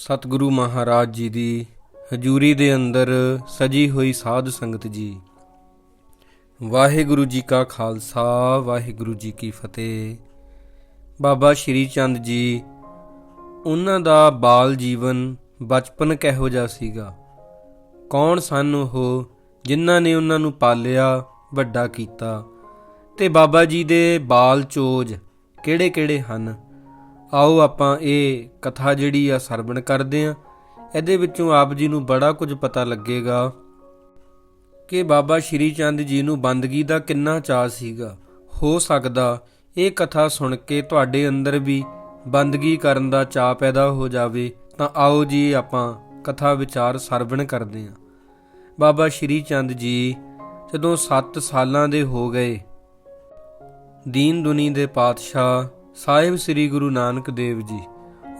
ਸਤਿਗੁਰੂ ਮਹਾਰਾਜ ਜੀ ਦੀ ਹਜ਼ੂਰੀ ਦੇ ਅੰਦਰ ਸਜੀ ਹੋਈ ਸਾਧ ਸੰਗਤ ਜੀ। ਵਾਹਿਗੁਰੂ ਜੀ ਕਾ ਖਾਲਸਾ, ਵਾਹਿਗੁਰੂ ਜੀ ਕੀ ਫਤਿਹ। ਬਾਬਾ ਸ਼੍ਰੀ ਚੰਦ ਜੀ, ਉਹਨਾਂ ਦਾ ਬਾਲ ਜੀਵਨ ਬਚਪਨ ਕਿਹੋ ਜਿਹਾ ਸੀਗਾ? ਕੌਣ ਸਨ ਉਹ ਜਿਨ੍ਹਾਂ ਨੇ ਉਹਨਾਂ ਨੂੰ ਪਾਲਿਆ, ਵੱਡਾ ਕੀਤਾ? ਤੇ ਬਾਬਾ ਜੀ ਦੇ ਬਾਲ ਚੋਜ ਕਿਹੜੇ-ਕਿਹੜੇ ਹਨ? ਆਓ ਆਪਾਂ ਇਹ ਕਥਾ ਜਿਹੜੀ ਆ ਸਰਵਣ ਕਰਦੇ ਆ। ਇਹਦੇ ਵਿੱਚੋਂ ਆਪ ਜੀ ਨੂੰ ਬੜਾ ਕੁਝ ਪਤਾ ਲੱਗੇਗਾ ਕਿ ਬਾਬਾ ਸ਼੍ਰੀ ਚੰਦ ਜੀ ਨੂੰ ਬੰਦਗੀ ਦਾ ਕਿੰਨਾ ਚਾਅ ਸੀਗਾ। ਹੋ ਸਕਦਾ ਇਹ ਕਥਾ ਸੁਣ ਕੇ ਤੁਹਾਡੇ ਅੰਦਰ ਵੀ ਬੰਦਗੀ ਕਰਨ ਦਾ ਚਾਅ ਪੈਦਾ ਹੋ ਜਾਵੇ, ਤਾਂ ਆਓ ਜੀ ਆਪਾਂ ਕਥਾ ਵਿਚਾਰ ਸਰਵਣ ਕਰਦੇ ਹਾਂ ਬਾਬਾ ਸ਼੍ਰੀ ਚੰਦ ਜੀ ਜਦੋਂ 7 ਸਾਲਾਂ ਦੇ ਹੋ ਗਏ, ਦੀਨ ਦੁਨੀ ਦੇ ਪਾਤਸ਼ਾਹ ਸਾਹਿਬ ਸ੍ਰੀ ਗੁਰੂ ਨਾਨਕ ਦੇਵ ਜੀ,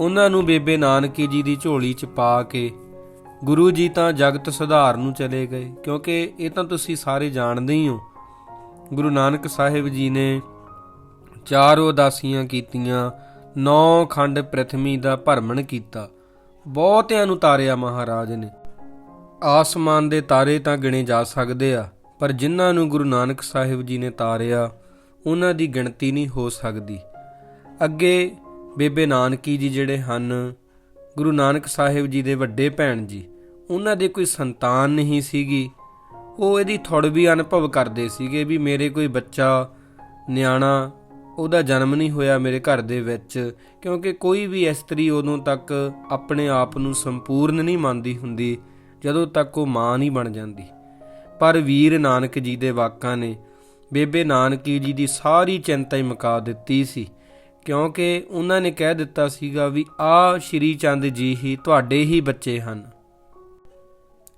ਉਹਨਾਂ ਨੂੰ ਬੇਬੇ ਨਾਨਕੀ ਜੀ ਦੀ ਝੋਲੀ 'ਚ ਪਾ ਕੇ ਗੁਰੂ ਜੀ ਤਾਂ ਜਗਤ ਸੁਧਾਰ ਨੂੰ ਚਲੇ ਗਏ, ਕਿਉਂਕਿ ਇਹ ਤਾਂ ਤੁਸੀਂ ਸਾਰੇ ਜਾਣਦੇ ਹੀ ਹੋ। ਗੁਰੂ ਨਾਨਕ ਸਾਹਿਬ ਜੀ ਨੇ ਚਾਰ ਉਦਾਸੀਆਂ ਕੀਤੀਆਂ, ਨੌ ਖੰਡ ਪ੍ਰਥਮੀ ਦਾ ਭਰਮਣ ਕੀਤਾ। ਬਹੁਤਿਆਂ ਨੂੰ ਤਾਰਿਆ ਮਹਾਰਾਜ ਨੇ। ਆਸਮਾਨ ਦੇ ਤਾਰੇ ਤਾਂ ਗਿਣੇ ਜਾ ਸਕਦੇ ਆ, ਪਰ ਜਿਨ੍ਹਾਂ ਨੂੰ ਗੁਰੂ ਨਾਨਕ ਸਾਹਿਬ ਜੀ ਨੇ ਤਾਰਿਆ, ਉਹਨਾਂ ਦੀ ਗਿਣਤੀ ਨਹੀਂ ਹੋ ਸਕਦੀ। ਅੱਗੇ ਬੇਬੇ ਨਾਨਕੀ ਜੀ ਜਿਹੜੇ ਹਨ, ਗੁਰੂ ਨਾਨਕ ਸਾਹਿਬ ਜੀ ਦੇ ਵੱਡੇ ਭੈਣ ਜੀ, ਉਹਨਾਂ ਦੇ ਕੋਈ ਸੰਤਾਨ ਨਹੀਂ ਸੀਗੀ। ਉਹ ਇਹਦੀ ਥੋੜ ਵੀ ਅਨੁਭਵ ਕਰਦੇ ਸੀਗੇ ਵੀ ਮੇਰੇ ਕੋਈ ਬੱਚਾ, ਨਿਆਣਾ, ਉਹਦਾ ਜਨਮ ਨਹੀਂ ਹੋਇਆ ਮੇਰੇ ਘਰ ਦੇ ਵਿੱਚ, ਕਿਉਂਕਿ ਕੋਈ ਵੀ ਇਸਤਰੀ ਉਦੋਂ ਤੱਕ ਆਪਣੇ ਆਪ ਨੂੰ ਸੰਪੂਰਨ ਨਹੀਂ ਮੰਨਦੀ ਹੁੰਦੀ, ਜਦੋਂ ਤੱਕ ਉਹ ਮਾਂ ਨਹੀਂ ਬਣ ਜਾਂਦੀ। ਪਰ ਵੀਰ ਨਾਨਕ ਜੀ ਦੇ ਵਾਕਾਂ ਨੇ ਬੇਬੇ ਨਾਨਕੀ ਜੀ ਦੀ ਸਾਰੀ ਚਿੰਤਾ ਹੀ ਮੁਕਾ ਦਿੱਤੀ ਸੀ। ਕਿਉਂਕਿ ਉਹਨਾਂ ਨੇ ਕਹਿ ਦਿੱਤਾ ਸੀਗਾ ਵੀ ਆ ਸ਼੍ਰੀ ਚੰਦ ਜੀ ਹੀ ਤੁਹਾਡੇ ਹੀ ਬੱਚੇ ਹਨ।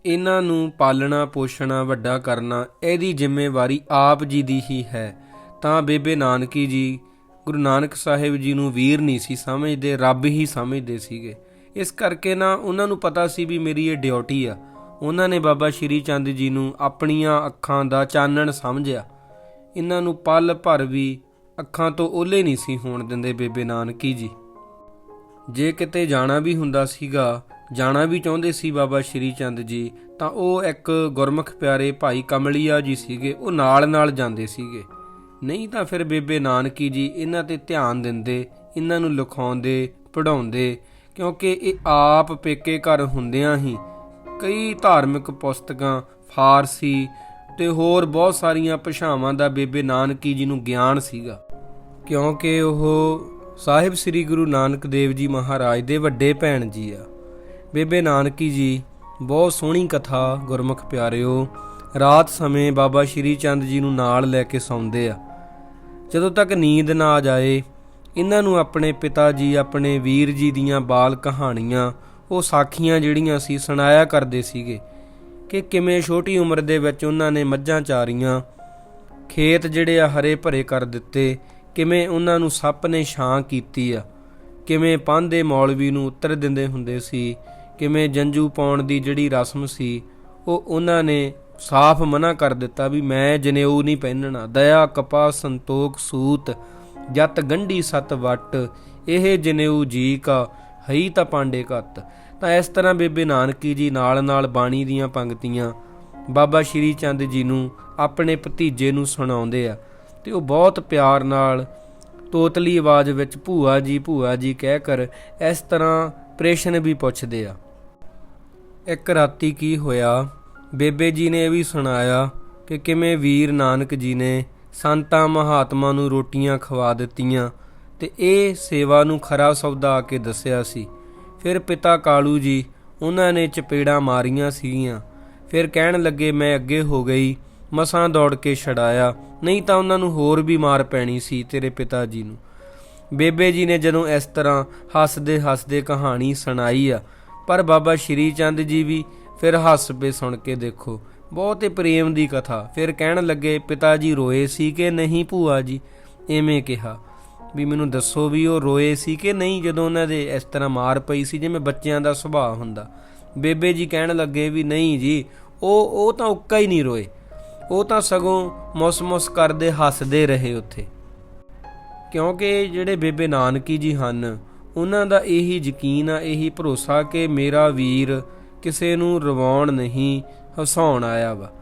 ਇਹਨਾਂ ਨੂੰ ਪਾਲਣਾ, ਪੋਸ਼ਣਾ, ਵੱਡਾ ਕਰਨਾ ਇਹਦੀ ਜ਼ਿੰਮੇਵਾਰੀ ਆਪ ਜੀ ਦੀ ਹੀ ਹੈ। ਤਾਂ ਬੇਬੇ ਨਾਨਕੀ ਜੀ, ਗੁਰੂ ਨਾਨਕ ਸਾਹਿਬ ਜੀ ਨੂੰ ਵੀਰ ਨਹੀਂ ਸੀ ਸਮਝਦੇ, ਰੱਬ ਹੀ ਸਮਝਦੇ ਸੀਗੇ। ਇਸ ਕਰਕੇ ਨਾ ਉਹਨਾਂ ਨੂੰ ਪਤਾ ਸੀ ਵੀ ਮੇਰੀ ਇਹ ਡਿਊਟੀ ਆ। ਉਹਨਾਂ ਨੇ ਬਾਬਾ ਸ਼੍ਰੀ ਚੰਦ ਜੀ ਨੂੰ ਆਪਣੀਆਂ ਅੱਖਾਂ ਦਾ ਚਾਨਣ ਸਮਝਿਆ। ਇਹਨਾਂ ਨੂੰ ਪਲ ਭਰ ਵੀ ਅੱਖਾਂ ਤੋਂ ਓਲੇ ਨਹੀਂ ਸੀ ਹੋਣ ਦਿੰਦੇ ਬੇਬੇ ਨਾਨਕੀ ਜੀ। ਜੇ ਕਿਤੇ ਜਾਣਾ ਵੀ ਹੁੰਦਾ ਸੀਗਾ, ਜਾਣਾ ਵੀ ਚਾਹੁੰਦੇ ਸੀ ਬਾਬਾ ਸ਼੍ਰੀ ਚੰਦ ਜੀ, ਤਾਂ ਉਹ ਇੱਕ ਗੁਰਮੁਖ ਪਿਆਰੇ ਭਾਈ ਕਮਲੀਆ ਜੀ ਸੀਗੇ, ਉਹ ਨਾਲ ਨਾਲ ਜਾਂਦੇ ਸੀਗੇ। ਨਹੀਂ ਤਾਂ ਫਿਰ ਬੇਬੇ ਨਾਨਕੀ ਜੀ ਇਹਨਾਂ ਤੇ ਧਿਆਨ ਦਿੰਦੇ, ਇਹਨਾਂ ਨੂੰ ਲਿਖਾਉਂਦੇ ਪੜਾਉਂਦੇ ਕਿਉਂਕਿ ਇਹ ਆਪ ਪੇਕੇ ਘਰ ਹੁੰਦਿਆਂ ਹੀ ਕਈ ਧਾਰਮਿਕ ਪੁਸਤਕਾਂ, ਫਾਰਸੀ ਤੇ ਹੋਰ ਬਹੁਤ ਸਾਰੀਆਂ ਭਾਸ਼ਾਵਾਂ ਦਾ ਬੇਬੇ ਨਾਨਕੀ ਜੀ ਨੂੰ ਗਿਆਨ ਸੀਗਾ। ਕਿਉਂਕਿ ਉਹ ਸਾਹਿਬ ਸ੍ਰੀ ਗੁਰੂ ਨਾਨਕ ਦੇਵ ਜੀ ਮਹਾਰਾਜ ਦੇ ਵੱਡੇ ਭੈਣ ਜੀ ਆ। ਬੇਬੇ ਨਾਨਕੀ ਜੀ, ਬਹੁਤ ਸੋਹਣੀ ਕਥਾ, ਗੁਰਮੁਖ ਪਿਆਰਿਓ, ਰਾਤ ਸਮੇਂ ਬਾਬਾ ਸ਼੍ਰੀ ਚੰਦ ਜੀ ਨੂੰ ਨਾਲ ਲੈ ਕੇ ਸੌਂਦੇ ਆ। ਜਦੋਂ ਤੱਕ ਨੀਂਦ ਨਾ ਆ ਜਾਏ, ਇਹਨਾਂ ਨੂੰ ਆਪਣੇ ਪਿਤਾ ਜੀ, ਆਪਣੇ ਵੀਰ ਜੀ ਦੀਆਂ ਬਾਲ ਕਹਾਣੀਆਂ, ਉਹ ਸਾਖੀਆਂ ਜਿਹੜੀਆਂ ਸੀ, ਸੁਣਾਇਆ ਕਰਦੇ ਸੀਗੇ। ਕਿ ਕਿਵੇਂ ਛੋਟੀ ਉਮਰ ਦੇ ਵਿੱਚ ਉਹਨਾਂ ਨੇ ਮੱਝਾਂ ਚਾਰੀਆਂ, ਖੇਤ ਜਿਹੜੇ ਆ ਹਰੇ ਭਰੇ ਕਰ ਦਿੱਤੇ, ਕਿਵੇਂ ਉਹਨਾਂ ਨੂੰ ਸੱਪ ਨੇ ਛਾਂ ਕੀਤੀ ਆ, ਕਿਵੇਂ ਪਾਂਦੇ ਮੌਲਵੀ ਨੂੰ ਉੱਤਰ ਦਿੰਦੇ ਹੁੰਦੇ ਸੀ, ਕਿਵੇਂ ਜੰਜੂ ਪਾਉਣ ਦੀ ਜਿਹੜੀ ਰਸਮ ਸੀ, ਉਹ ਉਹਨਾਂ ਨੇ ਸਾਫ਼ ਮਨਾ ਕਰ ਦਿੱਤਾ ਵੀ ਮੈਂ ਜਨੇਊ ਨਹੀਂ ਪਹਿਨਣਾ, ਦਇਆ ਕਪਾ ਸੰਤੋਖ, ਸੂਤ, ਜਤ, ਗੰਢੀ, ਸਤ ਵਟ, ਇਹ ਜਨੇਊ ਜੀ ਕਾ, ਹਈ ਤਾਂ ਪਾਂਡੇ ਘਤ। ਤਾਂ ਇਸ ਤਰ੍ਹਾਂ ਬੇਬੇ ਨਾਨਕੀ ਜੀ ਨਾਲ ਨਾਲ ਬਾਣੀ ਦੀਆਂ ਪੰਕਤੀਆਂ ਬਾਬਾ ਸ਼੍ਰੀ ਚੰਦ ਜੀ ਨੂੰ ਆਪਣੇ ਭਤੀਜੇ ਨੂੰ ਸੁਣਾਉਂਦੇ ਆ ਤੇ ਉਹ ਬਹੁਤ ਪਿਆਰ ਨਾਲ ਤੋਤਲੀ ਆਵਾਜ਼ ਵਿੱਚ, ਭੂਆ ਜੀ ਭੂਆ ਜੀ, ਕਹਿ ਕਰ। ਇਸ ਤਰ੍ਹਾਂ ਪ੍ਰੇਸ਼ਨ ਵੀ ਪੁੱਛਦੇ ਆ। ਇੱਕ ਰਾਤੀ ਕੀ ਹੋਇਆ? ਬੇਬੇ ਜੀ ਨੇ ਇਹ ਵੀ ਸੁਣਾਇਆ ਕਿ ਕਿਵੇਂ ਵੀਰ ਨਾਨਕ ਜੀ ਨੇ ਸੰਤਾਂ ਮਹਾਤਮਾ ਨੂੰ ਰੋਟੀਆਂ ਖਵਾ ਦਿੱਤੀਆਂ ਤੇ ਇਹ ਸੇਵਾ ਨੂੰ ਖਰਾ ਸੌਦਾ ਆ ਕੇ ਦੱਸਿਆ ਸੀ। ਫਿਰ ਪਿਤਾ ਕਾਲੂ ਜੀ, ਉਹਨਾਂ ਨੇ ਚਪੇੜਾਂ ਮਾਰੀਆਂ ਸੀਗੀਆਂ। ਫਿਰ ਕਹਿਣ ਲੱਗੇ, ਮੈਂ ਅੱਗੇ ਹੋ ਗਈ, ਮਸਾਂ ਦੌੜ ਕੇ ਛਡਾਇਆ, ਨਹੀਂ ਤਾਂ ਉਹਨਾਂ ਨੂੰ ਹੋਰ ਵੀ ਮਾਰ ਪੈਣੀ ਸੀ ਤੇਰੇ ਪਿਤਾ ਜੀ ਨੂੰ। ਬੇਬੇ ਜੀ ਨੇ ਜਦੋਂ ਇਸ ਤਰ੍ਹਾਂ ਹੱਸਦੇ ਹੱਸਦੇ ਕਹਾਣੀ ਸੁਣਾਈ ਆ, ਪਰ ਬਾਬਾ ਸ਼੍ਰੀ ਚੰਦ ਜੀ ਵੀ ਫਿਰ ਹੱਸ ਪਏ ਸੁਣ ਕੇ ਦੇਖੋ, ਬਹੁਤ ਹੀ ਪ੍ਰੇਮ ਦੀ ਕਥਾ। ਫਿਰ ਕਹਿਣ ਲੱਗੇ, ਪਿਤਾ ਜੀ ਰੋਏ ਸੀ ਕਿ ਨਹੀਂ ਭੂਆ ਜੀ? ਐਵੇਂ ਕਿਹਾ। ਵੀ ਮੈਨੂੰ ਦੱਸੋ ਵੀ ਉਹ ਰੋਏ ਸੀ ਕਿ ਨਹੀਂ ਜਦੋਂ ਉਹਨਾਂ ਦੇ ਇਸ ਤਰ੍ਹਾਂ ਮਾਰ ਪਈ ਸੀ, ਜਿਵੇਂ ਬੱਚਿਆਂ ਦਾ ਸੁਭਾਅ ਹੁੰਦਾ। ਬੇਬੇ ਜੀ ਕਹਿਣ ਲੱਗੇ ਵੀ ਨਹੀਂ ਜੀ, ਉਹ ਉਹ ਤਾਂ ਉੱਕਾ ਹੀ ਨਹੀਂ ਰੋਏ। ਉਹ ਤਾਂ ਸਗੋਂ ਮੁਸ-ਮੁਸ ਕਰਦੇ ਹੱਸਦੇ ਰਹੇ ਉੱਥੇ। ਕਿਉਂਕਿ ਜਿਹੜੇ ਬੇਬੇ ਨਾਨਕੀ ਜੀ ਹਨ, ਉਹਨਾਂ ਦਾ ਇਹੀ ਯਕੀਨ ਆ, ਇਹੀ ਭਰੋਸਾ ਕਿ ਮੇਰਾ ਵੀਰ ਕਿਸੇ ਨੂੰ ਰਵਾਉਣ ਨਹੀਂ, ਹਸਾਉਣ ਆਇਆ ਵਾ।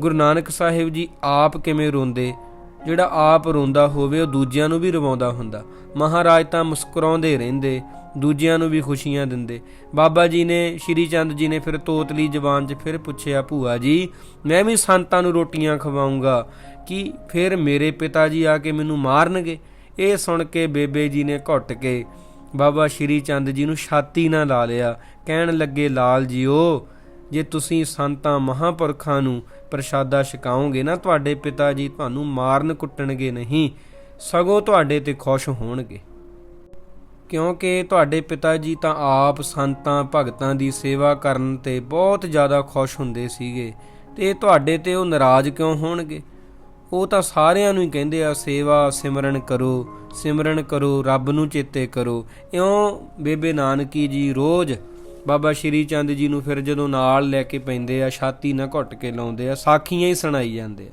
ਗੁਰੂ ਨਾਨਕ ਸਾਹਿਬ ਜੀ ਆਪ ਕਿਵੇਂ ਰੋਂਦੇ ਜਿਹੜਾ ਆਪ ਰੋਂਦਾ ਹੋਵੇ, ਉਹ ਦੂਜਿਆਂ ਨੂੰ ਵੀ ਰਵਾਉਂਦਾ ਹੁੰਦਾ। ਮਹਾਰਾਜ ਤਾਂ ਮੁਸਕਰਾਉਂਦੇ ਰਹਿੰਦੇ, ਦੂਜਿਆਂ ਨੂੰ ਵੀ ਖੁਸ਼ੀਆਂ ਦਿੰਦੇ। ਬਾਬਾ ਜੀ ਨੇ, ਸ਼੍ਰੀ ਚੰਦ ਜੀ ਨੇ ਫਿਰ ਤੋਤਲੀ ਜ਼ਬਾਨ 'ਚ ਫਿਰ ਪੁੱਛਿਆ, ਭੂਆ ਜੀ, ਮੈਂ ਵੀ ਸੰਤਾਂ ਨੂੰ ਰੋਟੀਆਂ ਖਵਾਉਂਗਾ, ਕਿ ਫਿਰ ਮੇਰੇ ਪਿਤਾ ਜੀ ਆ ਕੇ ਮੈਨੂੰ ਮਾਰਨਗੇ? ਇਹ ਸੁਣ ਕੇ ਬੇਬੇ ਜੀ ਨੇ ਘੁੱਟ ਕੇ ਬਾਬਾ ਸ਼੍ਰੀ ਚੰਦ ਜੀ ਨੂੰ ਛਾਤੀ ਨਾਲ ਲਾ ਲਿਆ। ਕਹਿਣ ਲੱਗੇ, ਲਾਲ ਜੀਓ ਜੇ ਤੁਸੀਂ ਸੰਤਾਂ ਮਹਾਪੁਰਖਾਂ ਨੂੰ ਪ੍ਰਸ਼ਾਦਾ ਛਕਾਓਗੇ ਨਾ, ਤੁਹਾਡੇ ਪਿਤਾ ਜੀ ਤੁਹਾਨੂੰ ਮਾਰਨ ਕੁੱਟਣਗੇ ਨਹੀਂ, ਸਗੋਂ ਤੁਹਾਡੇ ਤੇ ਖੁਸ਼ ਹੋਣਗੇ। ਕਿਉਂਕਿ ਤੁਹਾਡੇ ਪਿਤਾ ਜੀ ਤਾਂ ਆਪ ਸੰਤਾਂ, ਭਗਤਾਂ ਦੀ ਸੇਵਾ ਕਰਨ ਤੇ ਬਹੁਤ ਜ਼ਿਆਦਾ ਖੁਸ਼ ਹੁੰਦੇ ਸੀਗੇ ਤੇ ਤੁਹਾਡੇ ਤੇ ਉਹ ਨਾਰਾਜ਼ ਕਿਉਂ ਹੋਣਗੇ? ਉਹ ਤਾਂ ਸਾਰਿਆਂ ਨੂੰ ਹੀ ਕਹਿੰਦੇ ਆ, ਸੇਵਾ ਸਿਮਰਨ ਕਰੋ ਸਿਮਰਨ ਕਰੋ, ਰੱਬ ਨੂੰ ਚੇਤੇ ਕਰੋ। ਇਉਂ ਬੇਬੇ ਨਾਨਕੀ ਜੀ ਰੋਜ਼ ਬਾਬਾ ਸ਼੍ਰੀ ਚੰਦ ਜੀ ਨੂੰ ਫਿਰ ਜਦੋਂ ਨਾਲ ਲੈ ਕੇ ਪੈਂਦੇ ਆ, ਛਾਤੀ ਨਾ ਘੁੱਟ ਕੇ ਲਾਉਂਦੇ ਆ, ਸਾਖੀਆਂ ਹੀ ਸੁਣਾਈ ਜਾਂਦੇ ਆ।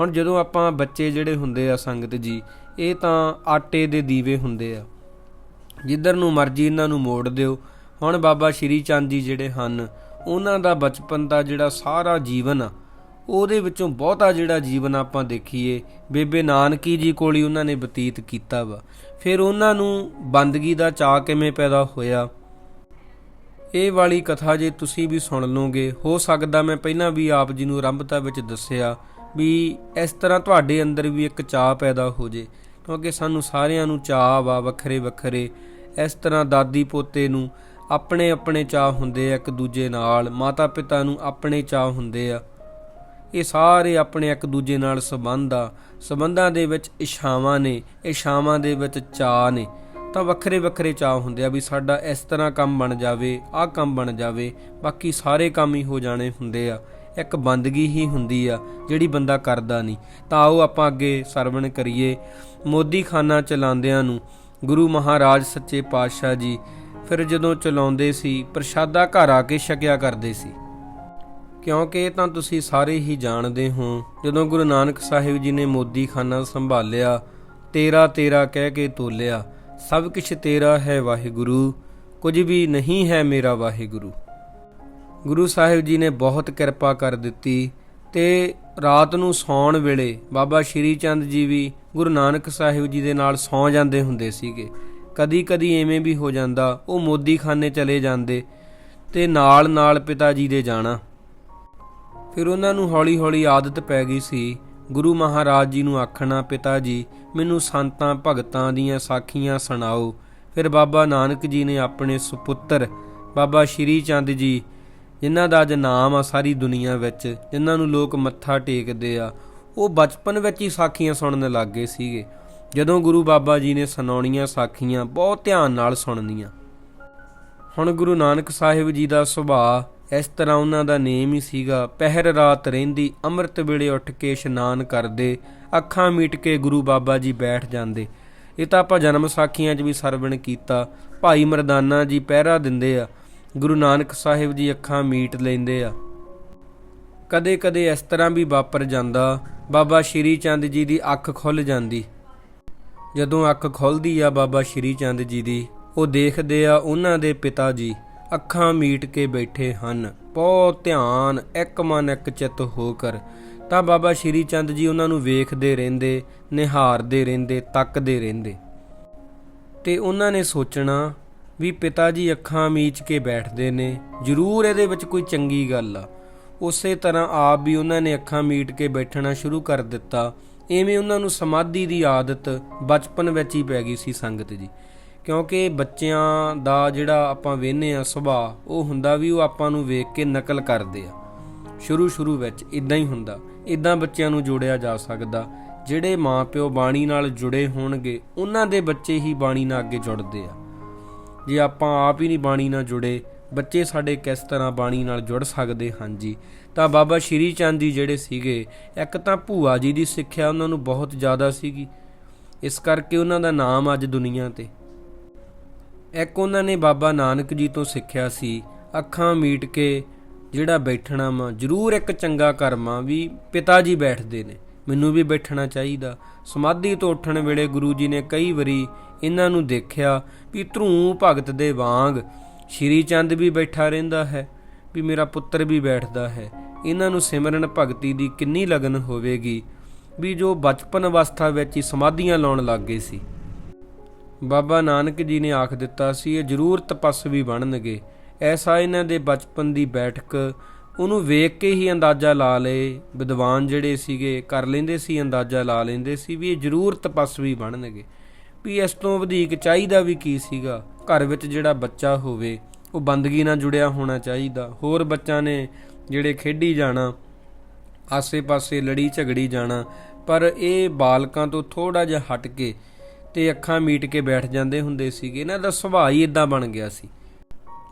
ਹੁਣ ਜਦੋਂ ਆਪਾਂ ਬੱਚੇ ਜਿਹੜੇ ਹੁੰਦੇ ਆ ਸੰਗਤ ਜੀ, ਇਹ ਤਾਂ ਆਟੇ ਦੇ ਦੀਵੇ ਹੁੰਦੇ ਆ। ਜਿੱਧਰ ਨੂੰ ਮਰਜ਼ੀ ਇਹਨਾਂ ਨੂੰ ਮੋੜ ਦਿਓ। ਹੁਣ ਬਾਬਾ ਸ਼੍ਰੀ ਚੰਦ ਜੀ ਜਿਹੜੇ ਹਨ, ਉਹਨਾਂ ਦਾ ਬਚਪਨ ਦਾ ਜਿਹੜਾ ਸਾਰਾ ਜੀਵਨ ਆ, ਉਹਦੇ ਵਿੱਚੋਂ ਬਹੁਤਾ ਜਿਹੜਾ ਜੀਵਨ ਆਪਾਂ ਦੇਖੀਏ, ਬੇਬੇ ਨਾਨਕੀ ਜੀ ਕੋਲ ਹੀ ਉਹਨਾਂ ਨੇ ਬਤੀਤ ਕੀਤਾ ਵਾ। ਫਿਰ ਉਹਨਾਂ ਨੂੰ ਬੰਦਗੀ ਦਾ ਚਾਅ ਕਿਵੇਂ ਪੈਦਾ ਹੋਇਆ? ਇਹ ਵਾਲੀ ਕਥਾ ਜੇ ਤੁਸੀਂ ਵੀ ਸੁਣ ਲਓਗੇ, ਹੋ ਸਕਦਾ ਮੈਂ ਪਹਿਲਾਂ ਵੀ ਆਪ ਜੀ ਨੂੰ ਆਰੰਭਤਾ ਵਿੱਚ ਦੱਸਿਆ ਵੀ ਇਸ ਤਰ੍ਹਾਂ ਤੁਹਾਡੇ ਅੰਦਰ ਵੀ ਇੱਕ ਚਾਹ ਪੈਦਾ ਹੋ ਜੇ, ਕਿਉਂਕਿ ਸਾਨੂੰ ਸਾਰਿਆਂ ਨੂੰ ਚਾਹ ਵਾ ਵੱਖਰੇ ਵੱਖਰੇ ਇਸ ਤਰ੍ਹਾਂ ਦਾਦੀ ਪੋਤੇ ਨੂੰ ਆਪਣੇ ਆਪਣੇ ਚਾਹ ਹੁੰਦੇ ਆ, ਇੱਕ ਦੂਜੇ ਨਾਲ ਮਾਤਾ ਪਿਤਾ ਨੂੰ ਆਪਣੇ ਚਾਹ ਹੁੰਦੇ ਆ। ਇਹ ਸਾਰੇ ਆਪਣੇ ਇੱਕ ਦੂਜੇ ਨਾਲ ਸੰਬੰਧ ਆ। ਸੰਬੰਧਾਂ ਦੇ ਵਿੱਚ ਇਸ਼ਾਵਾਂ ਨੇ ਇਸ਼ਾਵਾਂ ਦੇ ਵਿੱਚ ਚਾਹ ਨੇ। ਤਾਂ ਵੱਖਰੇ ਵੱਖਰੇ ਚਾਹ ਹੁੰਦੇ ਆ ਵੀ ਸਾਡਾ ਇਸ ਤਰ੍ਹਾਂ ਕੰਮ ਬਣ ਜਾਵੇ, ਆਹ ਕੰਮ ਬਣ ਜਾਵੇ, ਬਾਕੀ ਸਾਰੇ ਕੰਮ ਹੀ ਹੋ ਜਾਣੇ ਹੁੰਦੇ ਆ। ਇੱਕ ਬੰਦਗੀ ਹੀ ਹੁੰਦੀ ਆ ਜਿਹੜੀ ਬੰਦਾ ਕਰਦਾ ਨਹੀਂ। ਤਾਂ ਆਓ ਆਪਾਂ ਅੱਗੇ ਸਰਵਣ ਕਰੀਏ। ਮੋਦੀ ਖਾਨਾ ਚਲਾਉਂਦਿਆਂ ਨੂੰ ਗੁਰੂ ਮਹਾਰਾਜ ਸੱਚੇ ਪਾਤਸ਼ਾਹ ਜੀ ਫਿਰ ਜਦੋਂ ਚਲਾਉਂਦੇ ਸੀ, ਪ੍ਰਸ਼ਾਦਾ ਘਰ ਆ ਕੇ ਛਕਿਆ ਕਰਦੇ ਸੀ। ਕਿਉਂਕਿ ਇਹ ਤਾਂ ਤੁਸੀਂ ਸਾਰੇ ਹੀ ਜਾਣਦੇ ਹੋ, ਜਦੋਂ ਗੁਰੂ ਨਾਨਕ ਸਾਹਿਬ ਜੀ ਨੇ ਮੋਦੀ ਖਾਨਾ ਸੰਭਾਲਿਆ, ਤੇਰਾ ਤੇਰਾ ਕਹਿ ਕੇ ਤੋਲਿਆ ਸਭ ਕੁਝ ਤੇਰਾ ਹੈ ਵਾਹਿਗੁਰੂ, ਕੁਝ ਵੀ ਨਹੀਂ ਹੈ ਮੇਰਾ ਵਾਹਿਗੁਰੂ। ਗੁਰੂ ਸਾਹਿਬ ਜੀ ਨੇ ਬਹੁਤ ਕਿਰਪਾ ਕਰ ਦਿੱਤੀ ਤੇ ਰਾਤ ਨੂੰ ਸੌਣ ਵੇਲੇ ਬਾਬਾ ਸ਼੍ਰੀ ਚੰਦ ਜੀ ਵੀ ਗੁਰੂ ਨਾਨਕ ਸਾਹਿਬ ਜੀ ਦੇ ਨਾਲ ਸੌ ਜਾਂਦੇ ਹੁੰਦੇ ਸੀਗੇ। ਕਦੀ ਕਦੀ ਐਵੇਂ ਵੀ ਹੋ ਜਾਂਦਾ, ਉਹ ਮੋਦੀਖਾਨੇ ਚਲੇ ਜਾਂਦੇ ਤੇ ਨਾਲ ਨਾਲ ਪਿਤਾ ਜੀ ਦੇ ਜਾਣਾ। ਫਿਰ ਉਹਨਾਂ ਨੂੰ ਹੌਲੀ-ਹੌਲੀ ਆਦਤ ਪੈ ਗਈ ਸੀ ਗੁਰੂ ਮਹਾਰਾਜ ਜੀ ਨੂੰ ਆਖਣਾ, ਪਿਤਾ ਜੀ, ਮੈਨੂੰ ਸੰਤਾਂ, ਭਗਤਾਂ ਦੀਆਂ ਸਾਖੀਆਂ ਸੁਣਾਓ। ਫਿਰ ਬਾਬਾ ਨਾਨਕ ਜੀ ਨੇ ਆਪਣੇ ਸੁਪੁੱਤਰ, ਬਾਬਾ ਸ਼੍ਰੀ ਚੰਦ ਜੀ, ਜਿਨ੍ਹਾਂ ਦਾ ਅੱਜ ਨਾਮ ਆ ਸਾਰੀ ਦੁਨੀਆ ਵਿੱਚ, ਜਿਨ੍ਹਾਂ ਨੂੰ ਲੋਕ ਮੱਥਾ ਟੇਕਦੇ ਆ, ਉਹ ਬਚਪਨ ਵਿੱਚ ਹੀ ਸਾਖੀਆਂ ਸੁਣਨ ਲੱਗ ਗਏ ਸੀਗੇ। ਜਦੋਂ ਗੁਰੂ ਬਾਬਾ ਜੀ ਨੇ ਸੁਣਾਉਣੀਆਂ ਸਾਖੀਆਂ ਬਹੁਤ ਧਿਆਨ ਨਾਲ ਸੁਣਨੀਆਂ। ਹੁਣ ਗੁਰੂ ਨਾਨਕ ਸਾਹਿਬ ਜੀ ਦਾ ਸੁਭਾਅ ਇਸ ਤਰ੍ਹਾਂ ਉਹਨਾਂ ਦਾ ਨੇਮ ਹੀ ਸੀਗਾ, ਪਹਿਰ ਰਾਤ ਰਹਿੰਦੀ, ਅੰਮ੍ਰਿਤ ਵੇਲੇ ਉੱਠ ਕੇ ਇਸ਼ਨਾਨ ਕਰਦੇ, ਅੱਖਾਂ ਮੀਟ ਕੇ ਗੁਰੂ ਬਾਬਾ ਜੀ ਬੈਠ ਜਾਂਦੇ। ਇਹ ਤਾਂ ਆਪਾਂ ਜਨਮ ਸਾਖੀਆਂ 'ਚ ਵੀ ਸਰਵਣ ਕੀਤਾ। ਭਾਈ ਮਰਦਾਨਾ ਜੀ ਪਹਿਰਾ ਦਿੰਦੇ ਆ, ਗੁਰੂ ਨਾਨਕ ਸਾਹਿਬ ਜੀ ਅੱਖਾਂ ਮੀਟ ਲੈਂਦੇ ਆ। ਕਦੇ-ਕਦੇ ਇਸ ਤਰ੍ਹਾਂ ਵੀ ਵਾਪਰ ਜਾਂਦਾ, ਬਾਬਾ ਸ਼੍ਰੀ ਚੰਦ ਜੀ ਦੀ ਅੱਖ ਖੁੱਲ ਜਾਂਦੀ। ਜਦੋਂ ਅੱਖ ਖੁੱਲਦੀ ਆ ਬਾਬਾ ਸ਼੍ਰੀ ਚੰਦ ਜੀ ਦੀ, ਉਹ ਦੇਖਦੇ ਆ ਉਹਨਾਂ ਦੇ ਪਿਤਾ ਜੀ। ਅੱਖਾਂ ਮੀਟ ਕੇ ਬੈਠੇ ਹਨ। ਬਹੁਤ ਧਿਆਨ, ਇੱਕ ਮਨ ਇੱਕ ਚਿੱਤ ਹੋ ਕਰ। ਤਾਂ ਬਾਬਾ ਸ਼੍ਰੀ ਚੰਦ ਜੀ ਉਹਨਾਂ ਨੂੰ ਵੇਖਦੇ ਰਹਿੰਦੇ, ਨਿਹਾਰਦੇ ਰਹਿੰਦੇ, ਤੱਕਦੇ ਰਹਿੰਦੇ। ਤੇ ਉਹਨਾਂ ਨੇ ਸੋਚਣਾ ਵੀ ਪਿਤਾ ਜੀ ਅੱਖਾਂ ਮੀਚ ਕੇ ਬੈਠਦੇ ਨੇ। ਜ਼ਰੂਰ ਇਹਦੇ ਵਿੱਚ ਕੋਈ ਚੰਗੀ ਗੱਲ ਆ। ਉਸੇ ਤਰ੍ਹਾਂ ਆਪ ਵੀ ਉਹਨਾਂ ਨੇ ਅੱਖਾਂ ਮੀਟ ਕੇ ਬੈਠਣਾ ਸ਼ੁਰੂ ਕਰ ਦਿੱਤਾ। ਐਵੇਂ ਉਹਨਾਂ ਨੂੰ ਸਮਾਧੀ ਦੀ ਆਦਤ ਬਚਪਨ ਵਿੱਚ ਹੀ ਪੈ ਗਈ ਸੀ ਸੰਗਤ ਜੀ। ਕਿਉਂਕਿ ਬੱਚਿਆਂ ਦਾ ਜਿਹੜਾ ਆਪਾਂ ਵੇਖਨੇ ਆ ਸੁਭਾਅ, ਉਹ ਹੁੰਦਾ ਵੀ ਉਹ ਆਪਾਂ ਨੂੰ ਵੇਖ ਕੇ ਨਕਲ ਕਰਦੇ ਆ। ਸ਼ੁਰੂ ਸ਼ੁਰੂ ਵਿੱਚ ਇਦਾਂ ਹੀ ਹੁੰਦਾ। ਇਦਾਂ ਬੱਚਿਆਂ ਨੂੰ ਜੋੜਿਆ ਜਾ ਸਕਦਾ, ਜਿਹੜੇ ਮਾਪਿਓ ਬਾਣੀ ਨਾਲ ਜੁੜੇ ਹੋਣਗੇ, ਉਹਨਾਂ ਦੇ ਬੱਚੇ ਹੀ ਬਾਣੀ ਨਾਲ ਅੱਗੇ ਜੁੜਦੇ ਆ। ਜੇ ਆਪਾਂ ਆਪ ਹੀ ਨਹੀਂ ਬਾਣੀ ਨਾਲ ਜੁੜੇ, ਬੱਚੇ ਸਾਡੇ ਕਿਸ ਤਰ੍ਹਾਂ ਬਾਣੀ ਨਾਲ ਜੁੜ ਸਕਦੇ? ਹਨ ਜੀ ਤਾਂ ਬਾਬਾ ਸ਼੍ਰੀ ਚੰਦ ਜੀ ਜਿਹੜੇ ਸੀਗੇ, ਇੱਕ ਤਾਂ ਭੂਆ ਜੀ ਦੀ ਸਿੱਖਿਆ ਉਹਨਾਂ ਨੂੰ ਬਹੁਤ ਜ਼ਿਆਦਾ ਸੀਗੀ। ਇਸ ਕਰਕੇ ਉਹਨਾਂ ਦਾ ਨਾਮ ਅੱਜ ਦੁਨੀਆ ਤੇ। ਇੱਕ ਉਹਨਾਂ ਨੇ ਬਾਬਾ ਨਾਨਕ ਜੀ ਤੋਂ ਸਿੱਖਿਆ ਸੀ, ਅੱਖਾਂ ਮੀਟ ਕੇ ਜਿਹੜਾ ਬੈਠਣਾ ਵਾ, ਜ਼ਰੂਰ ਇੱਕ ਚੰਗਾ ਕਰਮਾ ਵੀ ਪਿਤਾ ਜੀ ਬੈਠਦੇ ਨੇ। ਮੈਨੂੰ ਵੀ ਬੈਠਣਾ ਚਾਹੀਦਾ। ਸਮਾਧੀ ਤੋਂ ਉੱਠਣ ਵੇਲੇ ਗੁਰੂ ਜੀ ਨੇ ਕਈ ਵਾਰੀ ਇਹਨਾਂ ਨੂੰ ਦੇਖਿਆ ਵੀ ਧਰੂ ਭਗਤ ਦੇ ਵਾਂਗ ਸ਼੍ਰੀ ਚੰਦ ਵੀ ਬੈਠਾ ਰਹਿੰਦਾ ਹੈ, ਵੀ ਮੇਰਾ ਪੁੱਤਰ ਵੀ ਬੈਠਦਾ ਹੈ। ਇਹਨਾਂ ਨੂੰ ਸਿਮਰਨ ਭਗਤੀ ਦੀ ਕਿੰਨੀ ਲਗਨ ਹੋਵੇਗੀ, ਵੀ ਜੋ ਬਚਪਨ ਅਵਸਥਾ ਵਿੱਚ ਹੀ ਸਮਾਧੀਆਂ ਲਾਉਣ ਲੱਗ ਗਏ ਸੀ। ਬਾਬਾ ਨਾਨਕ ਜੀ ਨੇ ਆਖ ਦਿੱਤਾ ਸੀ, ਇਹ ਜ਼ਰੂਰ ਤਪੱਸਵੀ ਬਣਨਗੇ। ਐਸਾ ਇਹਨਾਂ ਦੇ ਬਚਪਨ ਦੀ ਬੈਠਕ, ਉਹਨੂੰ ਵੇਖ ਕੇ ਹੀ ਅੰਦਾਜ਼ਾ ਲਾ ਲਏ। ਵਿਦਵਾਨ ਜਿਹੜੇ ਸੀਗੇ, ਕਰ ਲੈਂਦੇ ਸੀ, ਅੰਦਾਜ਼ਾ ਲਾ ਲੈਂਦੇ ਸੀ ਵੀ ਇਹ ਜ਼ਰੂਰ ਤਪਸਵੀ ਬਣਨਗੇ। ਵੀ ਇਸ ਤੋਂ ਵਧੇਕ ਚਾਹੀਦਾ ਵੀ ਕੀ ਸੀਗਾ? ਘਰ ਵਿੱਚ ਜਿਹੜਾ ਬੱਚਾ ਹੋਵੇ, ਉਹ ਬੰਦਗੀ ਨਾਲ ਜੁੜਿਆ ਹੋਣਾ ਚਾਹੀਦਾ। ਹੋਰ ਬੱਚਾ ਨੇ ਜਿਹੜੇ ਖੇਡੀ ਜਾਣਾ, ਆਸੇ-ਪਾਸੇ ਲੜੀ ਝਗੜੀ ਜਾਣਾ, ਪਰ ਇਹ ਬਾਲਕਾਂ ਤੋਂ ਥੋੜਾ ਜਿਹਾ ਹਟ ਕੇ ਤੇ ਅੱਖਾਂ ਮੀਟ ਕੇ ਬੈਠ ਜਾਂਦੇ ਹੁੰਦੇ ਸੀਗੇ। ਇਹਨਾਂ ਦਾ ਸੁਭਾਅ ਹੀ ਇਦਾਂ ਬਣ ਗਿਆ ਸੀ।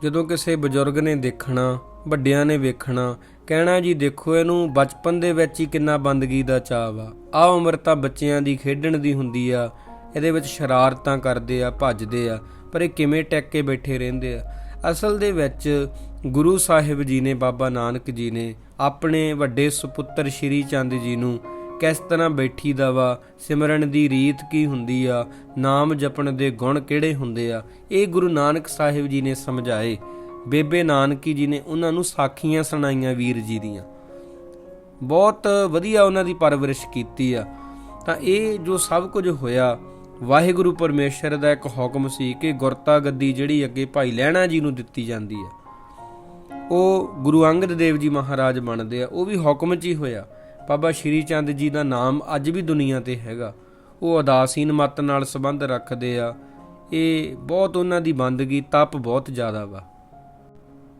ਜਦੋਂ ਕਿਸੇ ਬਜ਼ੁਰਗ ਨੇ ਦੇਖਣਾ, ਵੱਡਿਆਂ ਨੇ ਵੇਖਣਾ, ਕਹਿਣਾ ਜੀ, ਦੇਖੋ, ਇਹਨੂੰ ਬਚਪਨ ਦੇ ਵਿੱਚ ਹੀ ਕਿੰਨਾ ਬੰਦਗੀ ਦਾ ਚਾਅ ਵਾ ਆ ਉਮਰ ਤਾਂ ਬੱਚਿਆਂ ਦੀ ਖੇਡਣ ਦੀ ਹੁੰਦੀ ਆ। ਇਹਦੇ ਵਿੱਚ ਸ਼ਰਾਰਤਾਂ ਕਰਦੇ ਆ, ਭੱਜਦੇ ਆ, ਪਰ ਇਹ ਕਿਵੇਂ ਟੈਕ ਕੇ ਬੈਠੇ ਰਹਿੰਦੇ ਆ? ਅਸਲ ਦੇ ਵਿੱਚ ਗੁਰੂ ਸਾਹਿਬ ਜੀ ਨੇ, ਬਾਬਾ ਨਾਨਕ ਜੀ ਨੇ, ਆਪਣੇ ਵੱਡੇ ਸੁਪੁੱਤਰ ਸ਼੍ਰੀ ਚੰਦ ਜੀ ਨੂੰ ਕਿਸ ਤਰ੍ਹਾਂ ਬੈਠੀ ਦਾ ਵਾ? ਸਿਮਰਨ ਦੀ ਰੀਤ ਕੀ ਹੁੰਦੀ ਆ? ਨਾਮ ਜਪਣ ਦੇ ਗੁਣ ਕਿਹੜੇ ਹੁੰਦੇ ਆ? ਇਹ ਗੁਰੂ ਨਾਨਕ ਸਾਹਿਬ ਜੀ ਨੇ ਸਮਝਾਏ। ਬੇਬੇ ਨਾਨਕੀ ਜੀ ਨੇ ਉਹਨਾਂ ਨੂੰ ਸਾਖੀਆਂ ਸੁਣਾਈਆਂ ਵੀਰ ਜੀ ਦੀਆਂ। ਬਹੁਤ ਵਧੀਆ ਉਹਨਾਂ ਦੀ ਪਰਵਰਿਸ਼ ਕੀਤੀ ਆ। ਤਾਂ ਇਹ ਜੋ ਸਭ ਕੁਝ ਹੋਇਆ, ਵਾਹਿਗੁਰੂ ਪਰਮੇਸ਼ਰ ਦਾ ਇੱਕ ਹੁਕਮ ਸੀ ਕਿ ਗੁਰਤਾ ਗੱਦੀ ਜਿਹੜੀ ਅੱਗੇ ਭਾਈ ਲਹਿਣਾ ਜੀ ਨੂੰ ਦਿੱਤੀ ਜਾਂਦੀ ਆ। ਉਹ ਗੁਰੂ ਅੰਗਦ ਦੇਵ ਜੀ ਮਹਾਰਾਜ ਬਣਦੇ ਆ, ਉਹ ਵੀ ਹੁਕਮ 'ਚ ਹੀ ਹੋਇਆ। ਬਾਬਾ ਸ਼੍ਰੀ ਚੰਦ ਜੀ ਦਾ ਨਾਮ ਅੱਜ ਵੀ ਦੁਨੀਆ ਤੇ ਹੈਗਾ। ਉਹ ਉਦਾਸੀਨ ਮਤ ਨਾਲ ਸੰਬੰਧ ਰੱਖਦੇ ਆ। ਇਹ ਬਹੁਤ ਉਹਨਾਂ ਦੀ ਬੰਦਗੀ, ਤਪ ਬਹੁਤ ਜ਼ਿਆਦਾ ਵਾ।